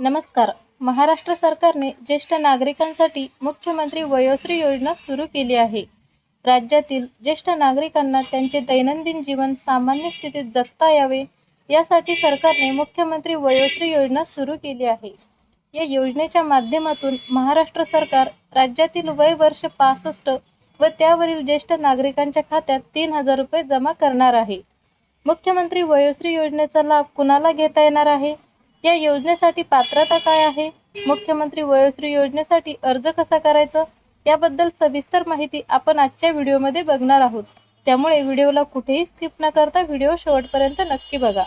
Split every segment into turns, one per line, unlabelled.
नमस्कार महाराष्ट्र सरकारने ज्येष्ठ नागरिकांसाठी मुख्यमंत्री वयोश्री योजना सुरू केली आहे राज्यातील ज्येष्ठ नागरिकांना त्यांचे दैनंदिन जीवन सामान्य स्थितीत जगता यावे यासाठी सरकारने मुख्यमंत्री वयोश्री योजना सुरू केली आहे या योजनेच्या माध्यमातून महाराष्ट्र सरकार राज्यातील वय वर्ष पासष्ट व त्यावरील ज्येष्ठ नागरिकांच्या खात्यात तीन हजार रुपये जमा करणार आहे मुख्यमंत्री वयोश्री योजनेचा लाभ कुणाला घेता येणार आहे या योजनेसाठी पात्रता काय आहे मुख्यमंत्री वयोश्री योजनेसाठी अर्ज कसा करायचा याबद्दल सविस्तर माहिती आपण आजच्या व्हिडिओमध्ये बघणार आहोत त्यामुळे व्हिडिओला कुठेही स्किप न करता व्हिडिओ शेवटपर्यंत नक्की बघा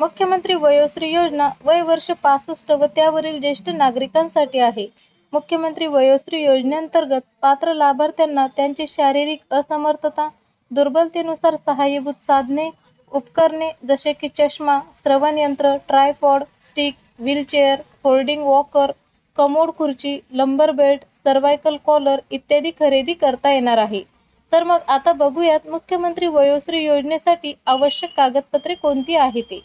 मुख्यमंत्री वयोश्री योजना वय वर्ष पासष्ट व त्यावरील ज्येष्ठ नागरिकांसाठी आहे मुख्यमंत्री वयोश्री योजनेअंतर्गत पात्र लाभार्थ्यांना त्यांची शारीरिक असमर्थता दुर्बलतेनुसार सहाय्यभूत साधने उपकरणे जसे की चष्मा श्रवणयंत्र tripod stick wheelchair folding walker commode खुर्ची लंबर बेल्ट सर्वायकल कॉलर इत्यादी खरेदी करता येणार आहे तर मग आता बघूयात मुख्यमंत्री वयोश्री योजनेसाठी आवश्यक कागदपत्रे कोणती आहेत ते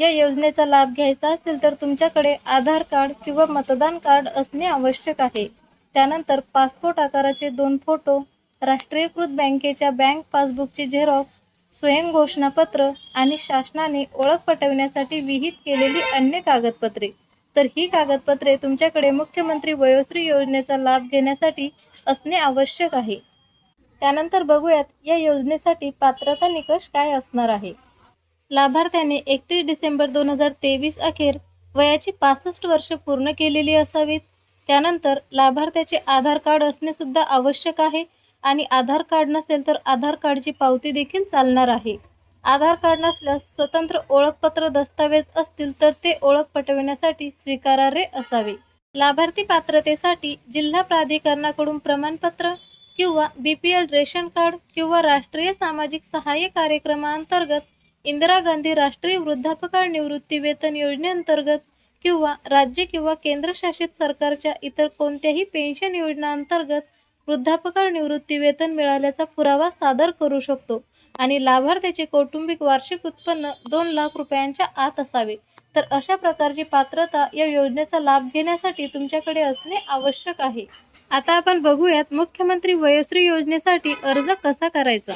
या योजनेचा लाभ घ्यायचा असेल तर तुमच्याकडे आधार कार्ड किंवा मतदान कार्ड असणे आवश्यक आहे त्यानंतर पासपोर्ट आकाराचे दोन फोटो राष्ट्रीयकृत बँकेच्या बँक पासबुकचे झेरॉक्स स्वयंघोषणापत्र आणि शासनाने ओळख पटवण्यासाठी विहित केलेली अन्य कागदपत्रे तर ही कागदपत्रे तुमच्याकडे मुख्यमंत्री वयोश्री योजनेचा लाभ घेण्यासाठी असणे आवश्यक आहे त्यानंतर बघूयात या योजनेसाठी पात्रता निकष काय असणार आहे लाभार्थ्याने एकतीस डिसेंबर दोन हजार तेवीस अखेर वयाची पासष्ट वर्ष पूर्ण केलेली असावीत त्यानंतर लाभार्थ्याचे आधार कार्ड असणे सुद्धा आवश्यक आहे आणि आधार कार्ड नसेल तर आधार कार्डची पावती देखील चालणार आहे आधार कार्ड नसल्यास स्वतंत्र ओळखपत्र दस्तावेज असतील तर ते ओळख पटविण्यासाठी स्वीकारारे असावे लाभार्थी पात्रतेसाठी जिल्हा प्राधिकरणाकडून प्रमाणपत्र किंवा बीपीएल रेशन कार्ड किंवा राष्ट्रीय सामाजिक सहाय्य कार्यक्रमाअंतर्गत इंदिरा गांधी राष्ट्रीय वृद्धापकाळ निवृत्ती वेतन योजनेअंतर्गत किंवा राज्य किंवा केंद्रशासित सरकारच्या इतर कोणत्याही पेन्शन योजनाअंतर्गत वृद्धापकाळ निवृत्ती वेतन मिळाल्याचा पुरावा सादर करू शकतो आणि लाभार्थ्याचे कौटुंबिक वार्षिक उत्पन्न दोन लाख रुपयांच्या आत असावे तर अशा प्रकारची पात्रता या योजनेचा लाभ घेण्यासाठी तुमच्याकडे असणे आवश्यक आहे आता आपण बघूयात मुख्यमंत्री वयोश्री योजनेसाठी अर्ज कसा करायचा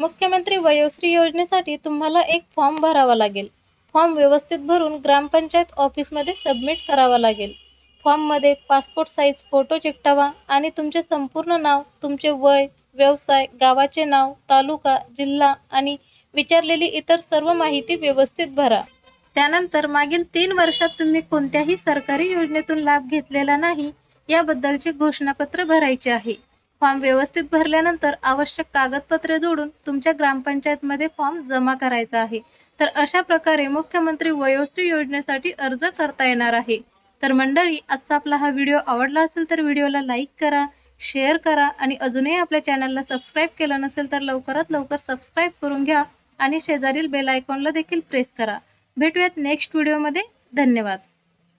मुख्यमंत्री वयोश्री योजनेसाठी तुम्हाला एक फॉर्म भरावा लागेल फॉर्म व्यवस्थित भरून ग्रामपंचायत ऑफिसमध्ये सबमिट करावा लागेल फॉर्ममध्ये पासपोर्ट साईज फोटो चिकटवा आणि तुमचे संपूर्ण नाव तुमचे वय व्यवसाय गावाचे नाव तालुका जिल्हा आणि विचारलेली इतर सर्व माहिती व्यवस्थित भरा त्यानंतर मागील तीन वर्षात तुम्ही कोणत्याही सरकारी योजनेतून लाभ घेतलेला नाही याबद्दलचे घोषणापत्र भरायचे आहे फॉर्म व्यवस्थित भरल्यानंतर आवश्यक कागदपत्रे जोडून तुमच्या ग्रामपंचायतमध्ये फॉर्म जमा करायचा आहे तर अशा प्रकारे मुख्यमंत्री वयोश्री योजनेसाठी अर्ज करता येणार आहे तर मंडळी आजचा आपला हा व्हिडिओ आवडला असेल तर व्हिडिओला लाईक करा शेअर करा आणि अजूनही आपल्या चॅनलला सबस्क्राईब केला नसेल तर लवकरात लवकर सबस्क्राईब करून घ्या आणि शेजारील बेल आयकॉनला देखील प्रेस करा भेटूयात नेक्स्ट व्हिडिओमध्ये धन्यवाद